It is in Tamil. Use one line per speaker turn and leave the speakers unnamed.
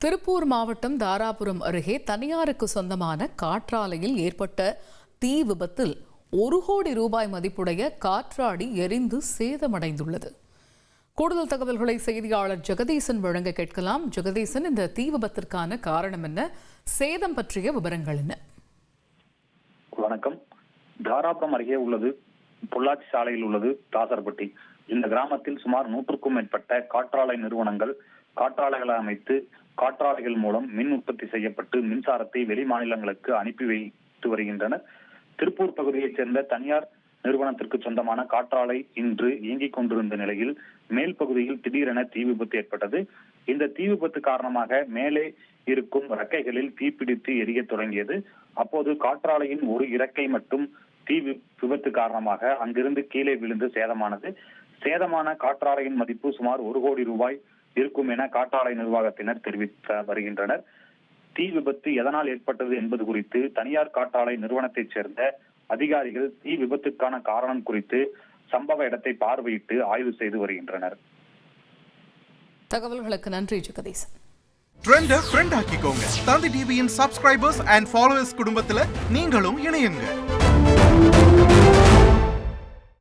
திருப்பூர் மாவட்டம் தாராபுரம் அருகே தனியாருக்கு சொந்தமான காற்றாலையில் ஏற்பட்ட தீ விபத்தில் ஒரு கோடி ரூபாய் மதிப்புடைய காற்றாடி எரிந்து சேதமடைந்துள்ளது. கூடுதல் தகவல்களை செய்தியாளர் ஜெகதீசன் வழங்க கேட்கலாம். ஜெகதீசன் இந்த தீ விபத்திற்கான காரணம் என்ன? சேதம் பற்றிய விவரங்கள் என்ன?
வணக்கம். தாராபுரம் அருகே உள்ளது. பொள்ளாச்சி சாலையில் உள்ளது. தாசர்பட்டி. இந்த கிராமத்தில் சுமார் நூற்றுக்கும் மேற்பட்ட காற்றாலை நிறுவனங்கள் காற்றாலைகளை அமைத்து காற்றாலைகள் மூலம் மின் உற்பத்தி செய்யப்பட்டு மின்சாரத்தை வெளி மாநிலங்களுக்கு அனுப்பி வைத்து வருகின்றனர். திருப்பூர் பகுதியைச் சேர்ந்த தனியார் நிறுவனத்திற்கு சொந்தமான காற்றாலை இன்று இயங்கிக் கொண்டிருந்த நிலையில் மேல் பகுதியில் திடீரென தீ விபத்து ஏற்பட்டது. இந்த தீ விபத்து காரணமாக மேலே இருக்கும் இறக்கைகளில் தீப்பிடித்து எரிய தொடங்கியது. அப்போது காற்றாலையின் ஒரு இறக்கை மட்டும் தீ விபத்து காரணமாக அங்கிருந்து கீழே விழுந்து சேதமானது. சேதமான காற்றாலையின் மதிப்பு சுமார் ஒரு கோடி ரூபாய் இருக்கும் என காற்றாலை நிர்வாகத்தினர் தெரிவித்து வருகின்றனர். தீ விபத்து எதனால் ஏற்பட்டது என்பது குறித்து தனியார் காற்றாலை நிறுவனத்தைச் சேர்ந்த அதிகாரிகள் தீ விபத்துக்கான காரணம் குறித்து சம்பவ இடத்தை பார்வையிட்டு ஆய்வு செய்து வருகின்றனர்.
தகவல்களுக்கு நன்றி ஜெகதீசன்.
ட்ரெண்ட ஃப்ரெண்ட் ஆக்கிக்கோங்க. தந்தி டிவியின் சப்ஸ்கிரைபர்ஸ் அண்ட் ஃபாலோவர்ஸ் குடும்பத்துல நீங்களும் இணையுங்க.